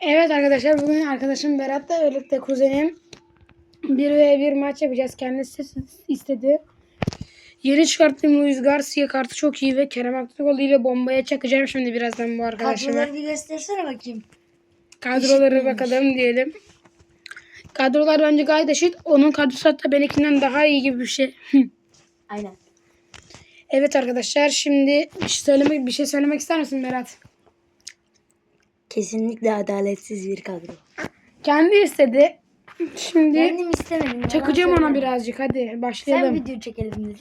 Evet arkadaşlar bugün arkadaşım Berat'la birlikte kuzenim 1 ve 1 maç yapacağız. Kendisi istedi. Yeni çıkarttığım Luis Garcia kartı çok iyi ve Kerem Aktürkoğlu ile bombaya çakacağım şimdi birazdan bu arkadaşıma. Kadroları bir göstersene bakayım. Kadroları bakalım diyelim. Kadrolar bence gayet eşit. Onun kadrosu hatta benimkinden daha iyi gibi bir şey. Aynen. evet arkadaşlar şimdi bir şey söylemek bir şey söylemek ister misin Berat? Kesinlikle adaletsiz bir kadro. Kendi istedi. Şimdi Kendim istemedim. yalan çakacağım ona söyleme. birazcık hadi Sen başlayalım. video çekelim dedi.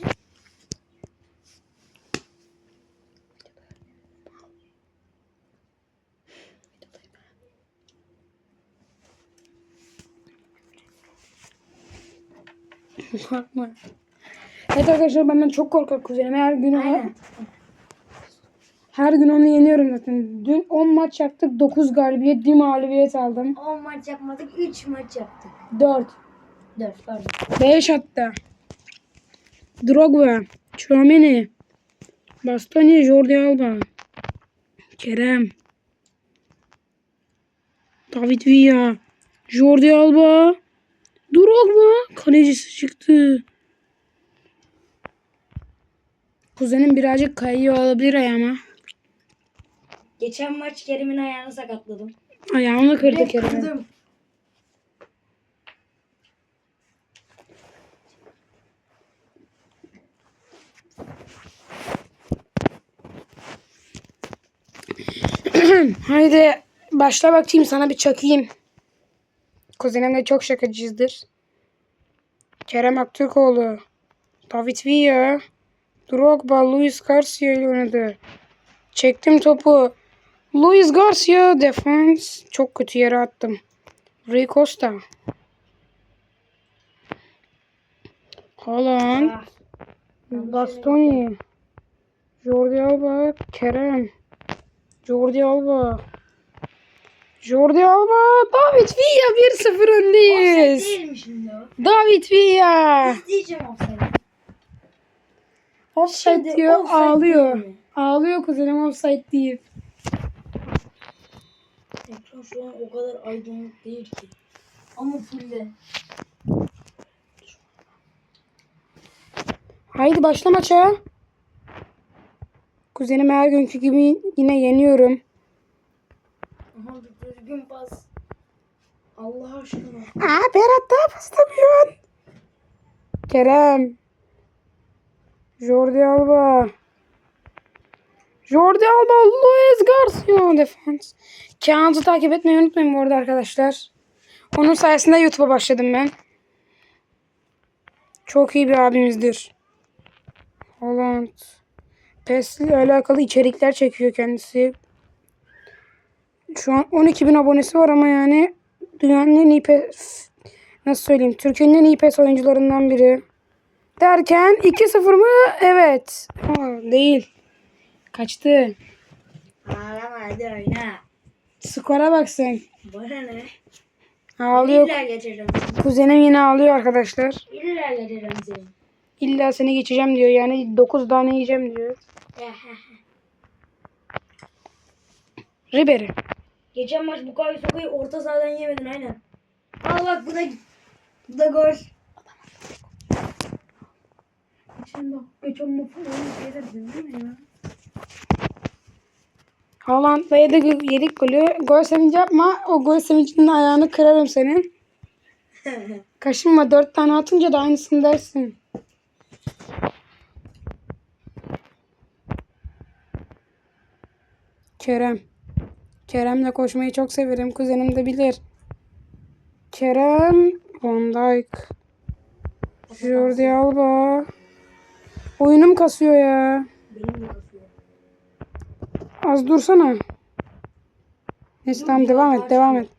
Korkma. Evet arkadaşlar benden çok korkar kuzenim. Her gün Aynen. Her gün onu yeniyorum zaten. Dün 10 maç yaptık. 9 galibiyet, 1 mağlubiyet aldım. 10 maç yapmadık. 3 maç yaptık. 4, 4 pardon. 5 hatta. Drogba, Chouameni, Bastoni, Jordi Alba, Kerem, David Villa, Jordi Alba, Drogba, kalecisi çıktı. Kuzenim birazcık kayıyor olabilir ayağıma. Geçen maç Kerim'in ayağını sakatladım. Ayağımı kırdı Kerem'in. kırdım. Haydi başla bakayım sana bir çakayım. Kuzenim de çok şakacızdır. Kerem Aktürkoğlu, David Villa, Drogba, Luis Garcia ile oynadı. Çektim topu. Luis Garcia defans. Çok kötü yere attım. Rui Costa. Haaland. Ah, Bastoni. Jordi Alba. Kerem. Jordi Alba. Jordi Alba. David Villa 1-0 offside öndeyiz. değil mi şimdi o? David Villa. İzleyeceğim offside. Offside Şimdi diyor offside ağlıyor. mi? Ağlıyor kuzenim offside deyip. Şu an o kadar aydınlık değil ki. Ama fulle. Haydi başla maça. Kuzenim her günkü gibi yine yeniyorum. Aha bir düzgün pas. Allah aşkına. Aa Berat daha paslamıyor. Kerem. Jordi Alba. Jordi Alba, Luis Garcia defans. Kaan'ı takip etmeyi unutmayın bu arada arkadaşlar. Onun sayesinde YouTube'a başladım ben. Çok iyi bir abimizdir. Holland. PES ile alakalı içerikler çekiyor kendisi. Şu an 12 bin abonesi var ama yani dünyanın en iyi PES, nasıl söyleyeyim Türkiye'nin en iyi PES oyuncularından biri. Derken 2-0 mı? Evet. Aa, değil. Kaçtı. Ağlama hadi oyna. Skora bak sen. Bana ne? Ağlıyor. İlla geçeceğim. Kuzenim yine ağlıyor arkadaşlar. İlla geçeceğim seni. İlla seni geçeceğim diyor. Yani 9 tane yiyeceğim diyor. Ribery. Geçen maç Bukayo Saka'yı orta sahadan yemedin aynen. Al bak bu da bu da gol. Geçen bak. Geçen maçı değil mi ya? Haaland'la yedik, yedik golü. Gol sevinci yapma. O gol sevincinin ayağını kırarım senin. Kaşınma. Dört tane atınca da aynısını dersin. Kerem. Kerem'le koşmayı çok severim. Kuzenim de bilir. Kerem. Van Dijk. Jordi Alba. Oyunum kasıyor ya. Benim de. Az dursana. Neyse tamam devam et devam et.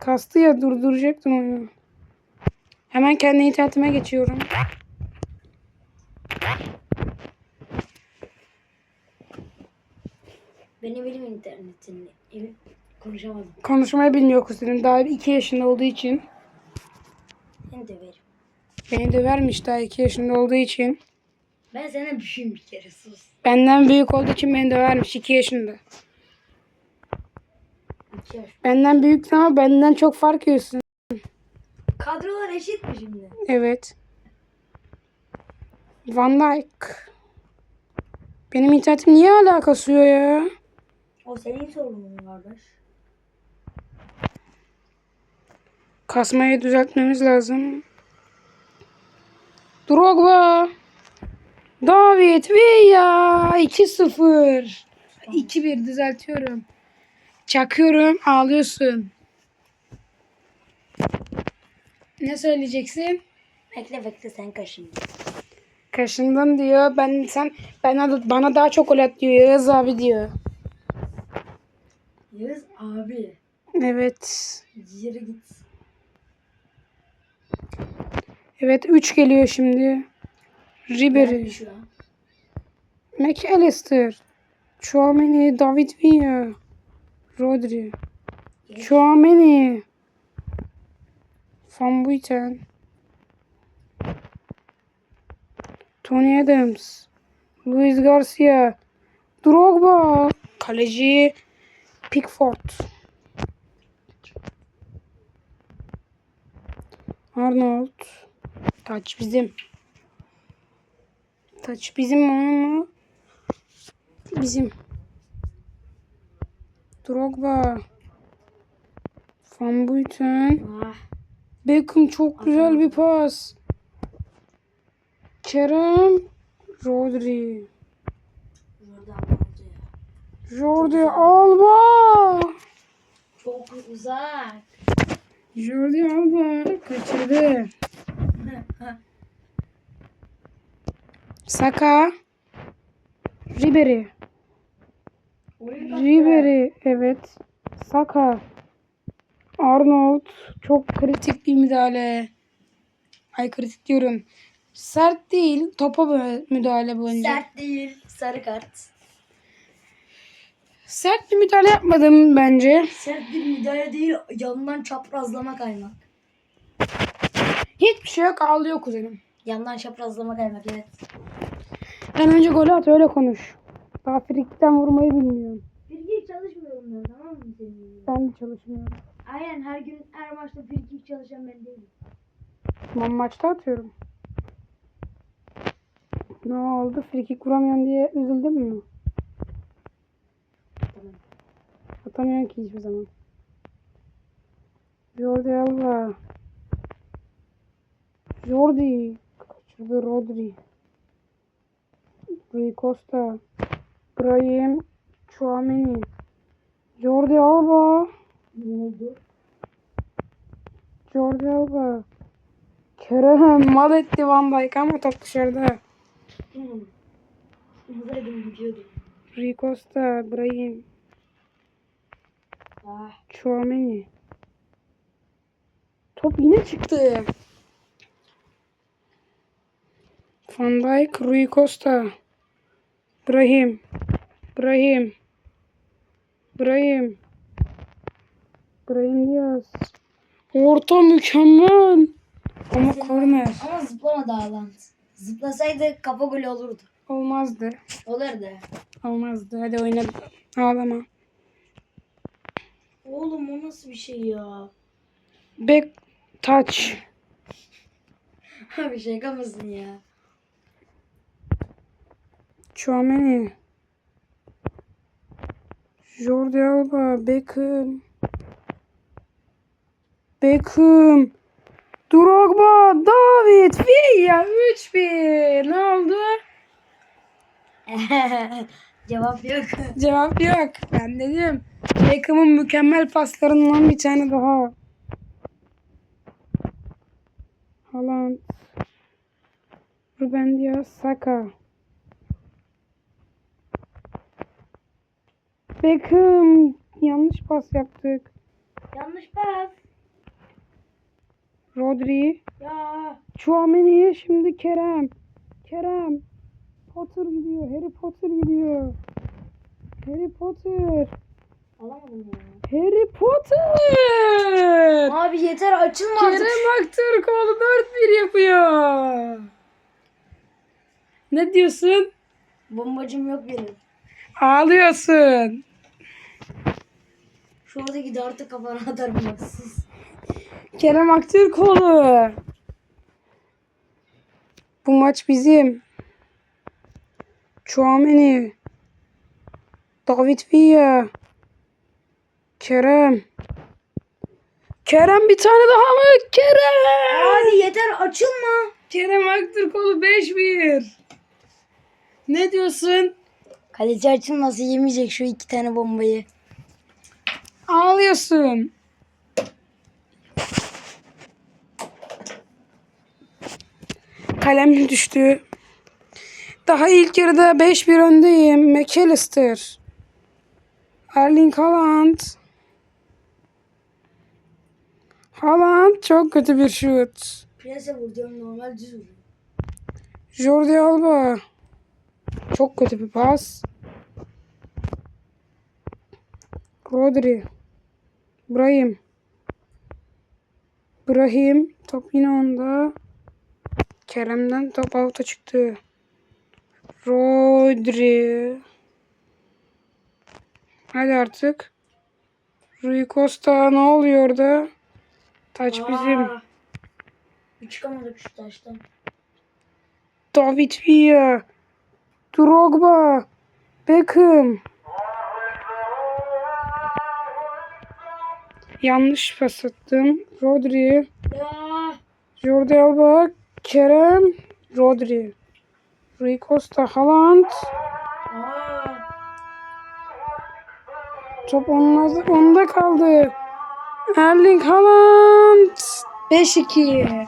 Kastı ya durduracaktın oyunu. Hemen kendi internetime geçiyorum. Benim elim internetin. Elim konuşamadım. Konuşmayı bilmiyor kuzenim. Daha 2 yaşında olduğu için. Seni döverim. Beni dövermiş daha 2 yaşında olduğu için. Ben sana büyüğüm bir kere sus. Benden büyük olduğu için beni dövermiş 2 yaşında. İki yaş. Benden büyük ama benden çok fark yiyorsun. Kadrolar eşit mi şimdi? Evet. Van Dijk. Benim internetim niye hala kasıyor ya? O senin sorunun kardeş. Kasmayı düzeltmemiz lazım. Drogba. David Villa 2-0. 2-1 düzeltiyorum. Çakıyorum ağlıyorsun. Ne söyleyeceksin? Bekle bekle sen kaşın. Kaşından diyor. Ben sen bana bana daha çok gol at diyor. Yağız abi diyor. Yağız abi. Evet. Yürü git. Evet 3 geliyor şimdi. Ribery. McAllister, Chouameni, David Villa, Rodri, Chouameni, Van Buiten, Tony Adams, Luis Garcia, Drogba, kaleci Pickford, Arnold, taç bizim. Taç bizim onun mu? Bizim. Drogba. Van Buiten. Ah. Beckham çok güzel bir pas. Kerem. Rodri. Jordi Alba. Çok uzak. Jordi Alba kaçırdı. Saka. Ribery. Ribery evet. Saka. Arnold çok kritik bir müdahale. Ay kritik diyorum. Sert değil. Topa mü- müdahale bu önce. Sert. Sert değil. Sarı kart. bir müdahale yapmadım bence. Sert bir müdahale değil. Yandan çaprazlama kaymak. Hiçbir şey yok ağlıyor kuzenim. Yandan çaprazlama kaymak evet. Ben önce golü at öyle konuş. Daha frikten vurmayı bilmiyorum. Firkik çalışmıyorum ben tamam mı senin? Ben de çalışmıyorum. Aynen her gün her maçta firkik çalışan ben değilim. Ben maçta atıyorum. Ne oldu? Frikik vuramıyorsun diye üzüldün mü? Tamam. Atamıyorsun ki hiçbir zaman. Jordi Alba. Jordi. Kaçırdı Rodri. Rui Costa. Brahim. Chouameni. Jordi Alba. Ne oldu? Jordi Alba. Kerem mal etti Van Dijk ama top dışarıda. Gidiyordum. Rui Costa. Brahim. Ah. Chouameni. Top yine çıktı. Van Dijk, Rui Costa. Brahim. Brahim. Brahim. Brahim Diaz. Orta mükemmel. Ama korner. Ama zıplamadı Haaland. Zıplasaydı kafa golü olurdu. Olmazdı. Olurdu. Olmazdı. Hadi oyna. Ağlama. Oğlum o nasıl bir şey ya? Back touch. Abi şaka mısın ya? Chouameni. Jordi Alba. Beckham. Beckham. Drogba. David Villa. 3-1. Ne oldu? Cevap yok. Cevap yok. Ben dedim. Beckham'ın mükemmel paslarından bir tane daha. Haaland. Ruben Diaz. Saka. Beckham. Yanlış pas yaptık. Yanlış pas. Rodri. Ya. Chouameni. Şimdi Kerem. Kerem. Potter gidiyor. Harry Potter gidiyor. Harry Potter. Alamadım ya. Harry Potter. Abi yeter açılma artık. Kerem Aktürkoğlu 4-1 yapıyor. Ne diyorsun? Bombacım yok benim. Ağlıyorsun. Şu oradaki dartı kafana atarım bak sus. Kerem Aktürkoğlu. Bu maç bizim. Chouameni. David Villa. Kerem. Kerem bir tane daha mı? Kerem. Hadi yeter açılma. Kerem Aktürkoğlu 5-1. Ne diyorsun? Kaleci açılmasa yemeyecek şu iki tane bombayı. Ağlıyorsun. Kalem düştü. Daha ilk yarıda 5-1 öndeyim. McAllister. Erling Haaland. Haaland çok kötü bir şut. Prese vur diyorum normal düz vur. Jordi Alba. Çok kötü bir pas. Rodri. Brahim. Brahim. Top yine onda. Kerem'den top out'a çıktı. Rodri. Hadi artık. Rui Costa ne oluyor orada? Taç bizim. Aa, Çıkamadık şu taştan. David Villa, Drogba, Beckham. Yanlış pas attım. Rodri, Ya. Jordi Alba, Kerem, Rodri. Rui Costa, Haaland. Aa. Top onda, onda kaldı. Erling Haaland. 5-2.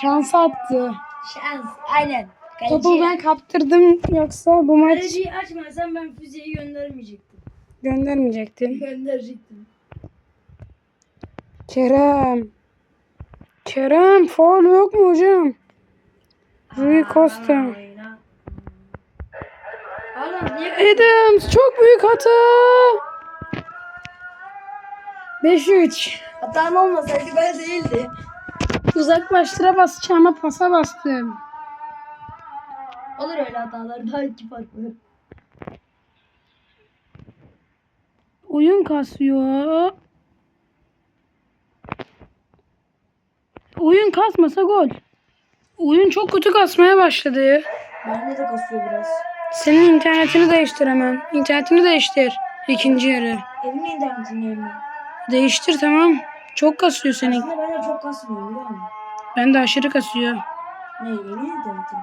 Şans attı. Şans. Aynen. Topu Kaleci. ben kaptırdım yoksa bu maç Kaleciyi açmasan ben füzeyi göndermeyecektim. göndermeyecektin. Gönderecektim. Kerem. Kerem faul yok mu hocam? Rui Costa. Adams çok büyük hata. 5-3. Hatam olmasaydı ben değildi. Uzaklaştıra basacağıma pasa bastım. Olur öyle hatalar. Daha iki farklı. Oyun kasıyor. Oyun kasmasa gol. Oyun çok kötü kasmaya başladı. Bende de kasıyor biraz. Senin internetini değiştir hemen. İnternetini değiştir. İkinci yarı. Evimin internetindeyim ben. Değiştir tamam. Çok kasıyor senin. Aslında ben de çok kasmıyor biliyor musun? Ben de aşırı kasıyor. Ne evimin internetim?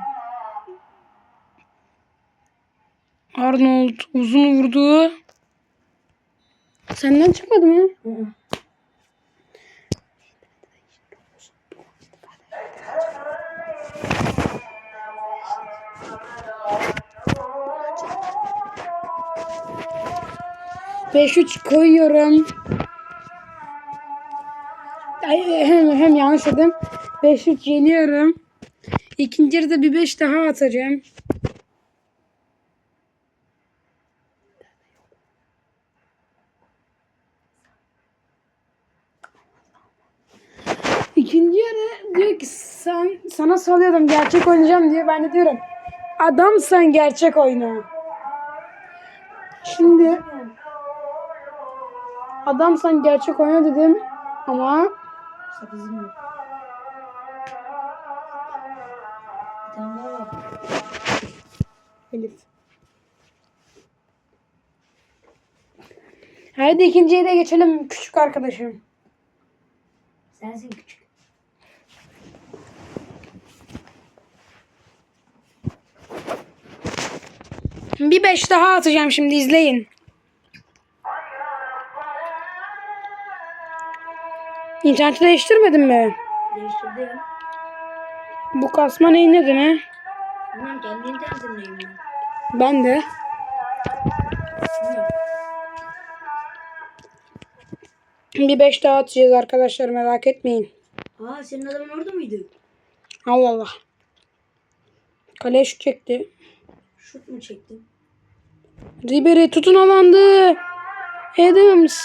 Arnold uzun vurdu. Senden çıkmadı mı? Hı hı. Beş üç koyuyorum. Ay, hem, hem yanlış dedim. 5-3 yeniyorum. İkinci yarıda bir 5 daha atacağım. İkinci yarı diyor ki sen sana salıyordum gerçek oynayacağım diye ben de diyorum adam sen gerçek oyna. Şimdi adam sen gerçek oyna dedim ama Sakızım yok. Elif. Hadi ikinciye de geçelim küçük arkadaşım. Sensin küçük. Bir beş daha atacağım şimdi izleyin. İnterneti değiştirmedin mi? Değiştirdim. Bu kasma neyin nedeni? Bilmem kendi internetimdeyim ben. Ben de. Bilmiyorum. Bir beş daha atacağız arkadaşlar merak etmeyin. Aa senin adamın orada mıydı? Allah Allah. Kaleye şut çekti. Şut mu çektin? Ribery tutun alandı. Adams.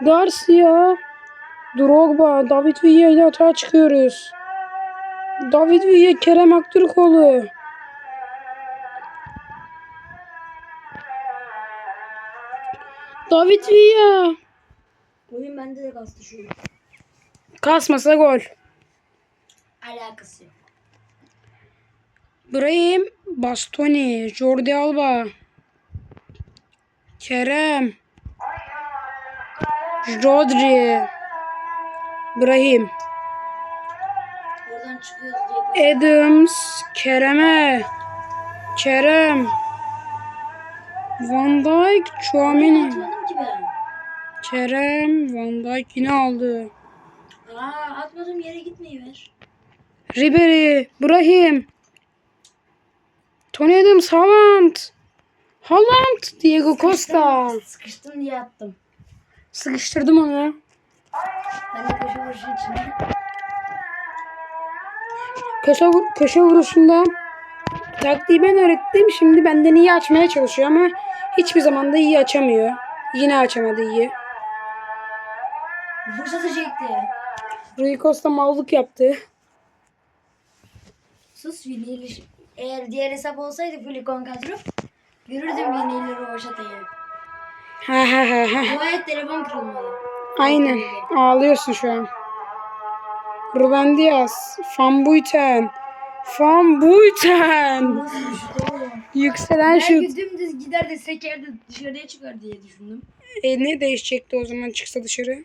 Garcia. Drogba. David Villa ile atağa çıkıyoruz. David Villa. Kerem Aktürkoğlu. David Villa. Oyun bende de kastı şu. Kasmasa gol. Alakası yok. Brahim, Bastoni, Jordi Alba, Kerem, Rodri, Brahim. Adams, Kerem'e, Kerem, Van Dijk, Chouameni. Kerem, Van Dijk yine aldı. Aa atmadım yere gitmeyi ver. Ribery, Brahim, Tony Adams, Haaland, Haaland, Diego Costa. Sıkıştım diye attım. Sıkıştırdım onu. Ben de köşe vuruşu içine. Köşe, vur- köşe vuruşunda taktiği ben öğrettim. Şimdi benden iyi açmaya çalışıyor ama hiçbir zaman da iyi açamıyor. Yine açamadı iyi. Fırsatı çekti. Rui Costa mallık yaptı. Sus Vini'yle. Eğer diğer hesap olsaydı Flickon kadro görürdüm Vini'yle Rovaşata'yı. Ha ha ha ha. Bu telefon kırılmalı. Aynen. Ağlıyorsun şu an. Ruben Diaz. Van Buiten. Van Buiten. Yükselen şut. Belki dümdüz gider de seker de dışarıya çıkar diye düşündüm. E, ne değişecekti o zaman çıksa dışarı?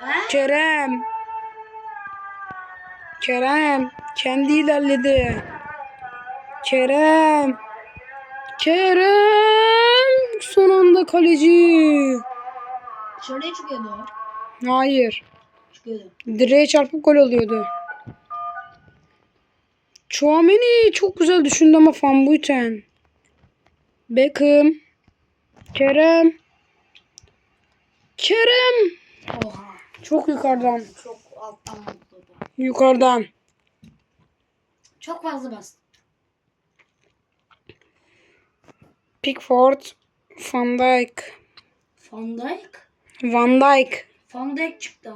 Ha? Kerem. Kerem. Kendi ilerledi. Kerem. Kerem. Son anda kaleci. Dışarıya çıkıyordu o. Hayır. Çıkıyordu. Direğe çarpıp gol oluyordu. Chouameni çok güzel düşündü ama Van Buiten. Beckham. Kerem. Kerem. Oha. Çok yukarıdan. Çok alttan vurdu. Yukarıdan. Çok fazla bastı. Pickford. Van Dijk. Van Dijk. Van Dijk. Van Dijk çıktı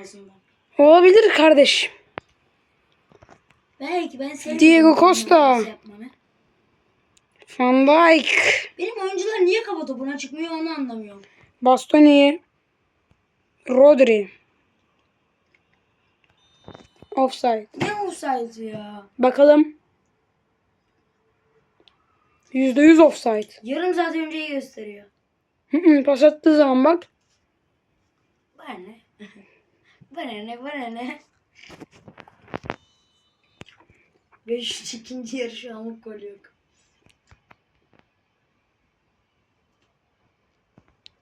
ağzından. Olabilir kardeş. Belki ben sevmiyorum. Diego Costa. yapmanı. Van Dijk. Benim oyuncular niye kafa topuna çıkmıyor onu anlamıyorum. Bastoni. Rodri. Offside. Ne offside ya? Bakalım. %100 offside. Yarım saat önceyi gösteriyor. Hı hı, Pas attığı zaman bak. Bana ne? bana ne? Bana ne? Ve şu ikinci yarışı amık gol yok.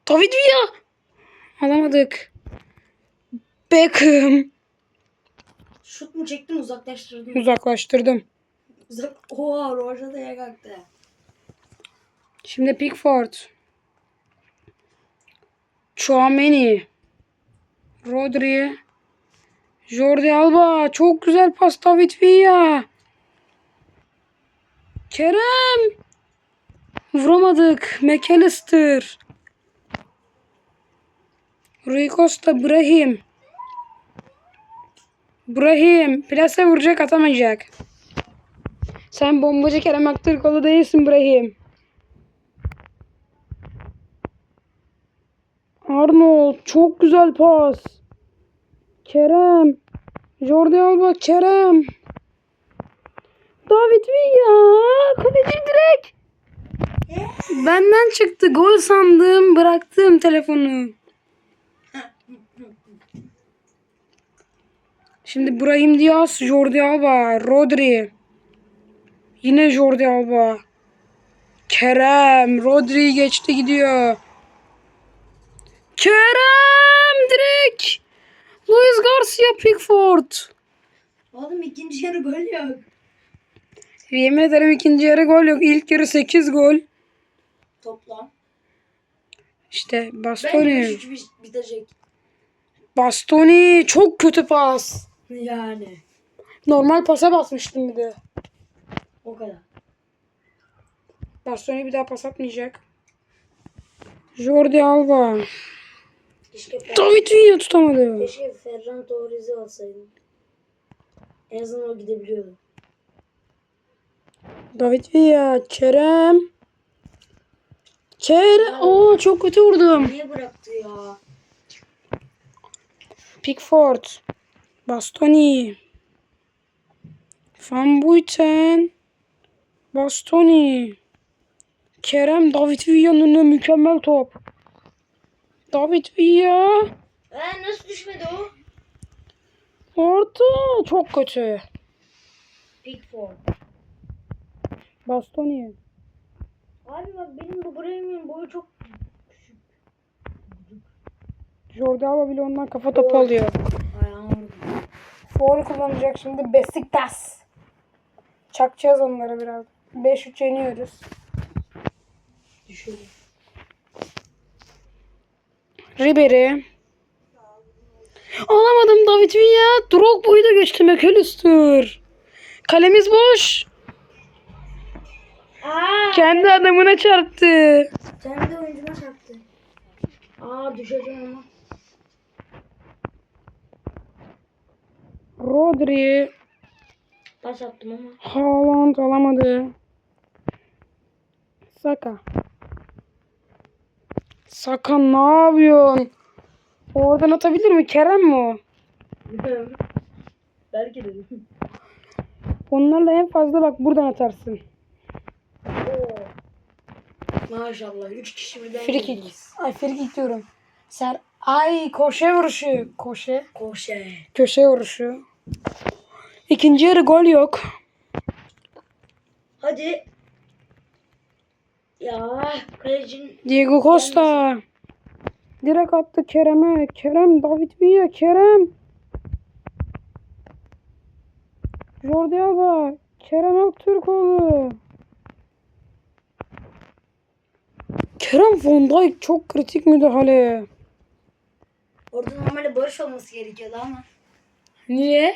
David Villa. Alamadık. Beckham. Şut mu çektin uzaklaştırdın. Uzaklaştırdım. Uzak. Oha Roja'da kalktı. Şimdi Pickford. Chouameni. Rodri. Jordi Alba. Çok güzel pas David Villa. Kerem. Vuramadık. McAllister. Rui Costa. Brahim. Brahim. Plase vuracak atamayacak. Sen bombacı Kerem Aktürkoğlu değilsin Brahim. Arnold çok güzel pas. Kerem. Jordi Alba Kerem. David Villa. Kaleci direkt. Benden çıktı. Gol sandım. Bıraktım telefonu. Şimdi Brahim Diaz, Jordi Alba, Rodri. Yine Jordi Alba. Kerem, Rodri geçti gidiyor. Kerem direkt. Luis Garcia Pickford. Oğlum ikinci yarı gol yok. Yemin ederim ikinci yarı gol yok. İlk yarı 8 gol. Toplam. İşte Bastoni. 5-3 bit- bitecek. Bastoni çok kötü pas. Yani. Normal pasa basmıştım bir de. O kadar. Bastoni bir daha pas atmayacak. Jordi Alba. Keşke, David Villa tutamadı. Keşke Ferran Torres'i alsaydın. En azından o gidebiliyordu. David Villa, Kerem. Kerem. Oo çok kötü vurdum. Niye bıraktı ya? Pickford. Bastoni. Van Buiten. Bastoni. Kerem David Villa'nın önüne mükemmel top. David Villa. Ee, nasıl düşmedi o? Orta. Çok kötü. Pickford. Bastoni. Abi bak benim bu Bremen'in boyu çok küçük. Jordi Alba bile ondan kafa topu alıyor. Foul kullanacak şimdi Besiktas. Çakacağız onları biraz. 5-3 yeniyoruz. Düşürdü. Ribery. Alamadım David Villa. Drogba'yı da geçti McAllister. Kalemiz boş. Aa! Kendi adamına çarptı. Kendi oyuncuna çarptı. Aa düşeceğim ama. Rodri. Pas attım ama. Haaland alamadı. Saka. Saka ne yapıyorsun? Oradan atabilir mi? Kerem mi o? Belki dedim. Onlarla en fazla bak buradan atarsın. Maşallah 3 kişi birden Free kick. yediniz. Ay free kick diyorum. Ser Ay koşe vuruşu. Koşe. Koşe. Köşe vuruşu. İkinci yarı gol yok. Hadi. Ya kalecinin Diego Costa. Direkt attı Kerem'e. Kerem David Villa. Kerem. Jordi Alba. Kerem Aktürkoğlu. Kerem Van Dijk çok kritik müdahale. orada normalde barış olması gerekiyordu ama. Niye?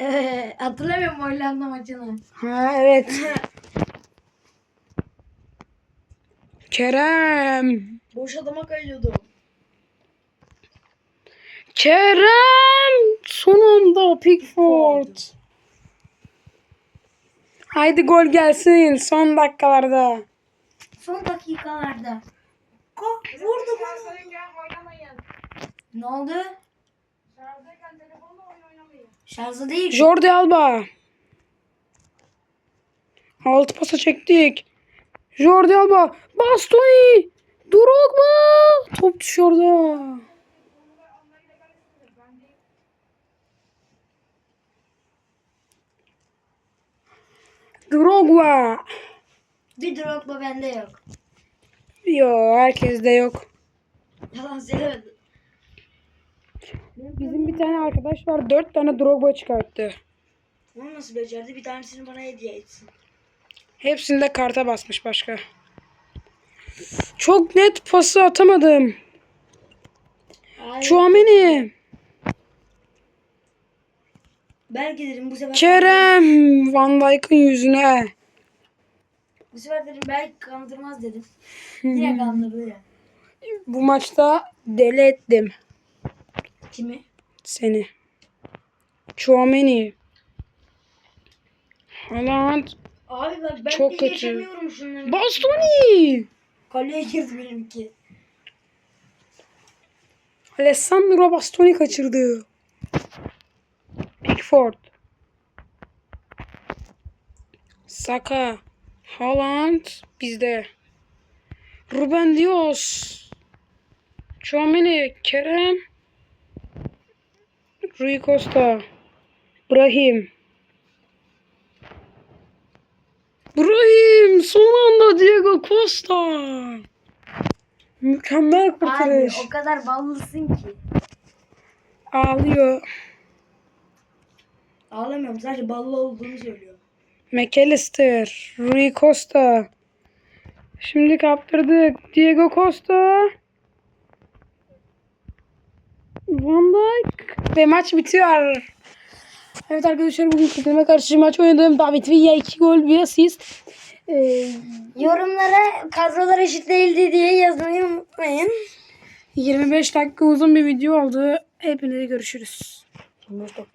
Ee, hatırlamıyorum Hollanda maçını. Ha evet. Kerem. Boş adama kayıyordu. Kerem. Son anda Pickford. Haydi gol gelsin son dakikalarda. Son dakikalarda. Ko vurdu bana. Ne oldu? Şarjda değil. Jordi Alba. Altı pasa çektik. Jordi Alba. Bastoni. Drogba. Top orada. Drogba. Bir Drogba bende yok. Yo herkeste yok. Yalan söylemedim. Bizim bir tane arkadaş var. Dört tane Drogba çıkarttı. Onu nasıl becerdi? Bir tanesini bana hediye etsin. Hepsinde karta basmış başka. Çok net pası atamadım. Chouameni. Belki dedim bu sefer. Kerem. Van Dijk'ın yüzüne. Bu sefer dedim belki kandırmaz dedim. Yine kandırdı ya. Bu maçta deli ettim Kimi? seni. Chouameni. Haaland. Abi bak ben Çok de kötü. geçemiyorum şunları. Bastoni. Kaleye girdi benimki. Alessandro Bastoni kaçırdı. Pickford. Saka. Haaland bizde. Ruben Dios. Chouameni. Kerem. Rui Costa. Brahim. Brahim. Son anda Diego Costa. Mükemmel Abi kurtarış. o kadar ballısın ki. Ağlıyor. Ağlamıyorum sadece ballı olduğunu söylüyorum. McAllister, Rui Costa. Şimdi kaptırdık. Diego Costa. Van Dijk. Ve maç bitiyor. Evet arkadaşlar bugün Kırklareli'ne karşı maç oynadım. David Villa 2 gol bir asist. Ee, Yorumlara kadrolar eşit değildi diye yazmayı unutmayın. 25 dakika uzun bir video oldu. Hepinize görüşürüz. 25 dakika